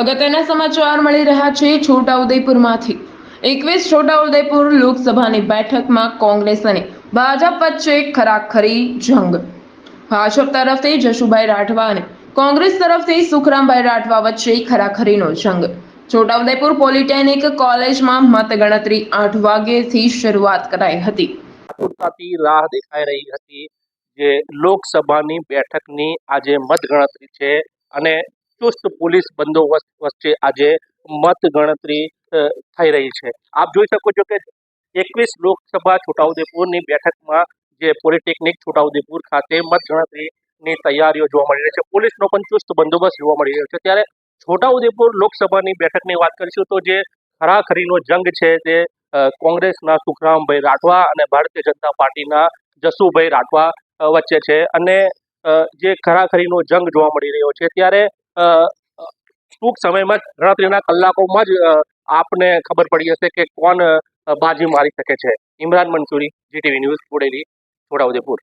અગત્યના સમાચાર મળી રહ્યા છે છોટાઉદેપુરમાંથી. એકવીસ છોટાઉદેપુર લોકસભાની બેઠકમાં કોંગ્રેસ અને ભાજપ વચ્ચે ખરાખરી જંગ. ભાજપ તરફથી જશુભાઈ રાઠવા અને કોંગ્રેસ તરફથી સુખરામભાઈ રાઠવા વચ્ચે ખરાખરીનો જંગ. છોટાઉદેપુર પોલિટેકનિક કોલેજમાં મતગણતરી આઠ વાગ્યેથી શરૂઆત કરાઈ હતી. રાહ દેખાઈ રહી હતી જે લોકસભાની બેઠકની આજે મતગણતરી છે અને ચુસ્ત પોલીસ બંદોબસ્ત વચ્ચે આજે મતગણતરી ગણતરી થઈ રહી છે. આપ જોઈ શકો છો કે એકવીસ લોકસભા છોટાઉદેપુરની બેઠકમાં જે પોલિટેકનિક છોટાઉદેપુર ખાતે મતગણતરીની તૈયારીઓ જોવા મળી રહી છે. પોલીસનો પણ ચુસ્ત બંદોબસ્ત જોવા મળી રહ્યો છે. ત્યારે છોટાઉદેપુર લોકસભાની બેઠકની વાત કરીશું તો જે ખરાખરીનો જંગ છે તે કોંગ્રેસના સુખરામભાઈ રાઠવા અને ભારતીય જનતા પાર્ટીના જસુભાઈ રાઠવા વચ્ચે છે. અને જે ખરાખરીનો જંગ જોવા મળી રહ્યો છે. ત્યારે ટૂંક સમયમાં જ ગણતરીના કલાકોમાં જ આપને ખબર પડી હશે કે કોણ બાજી મારી શકે છે. Imran Mansuri, GTV news Bodeli Chhotaudepur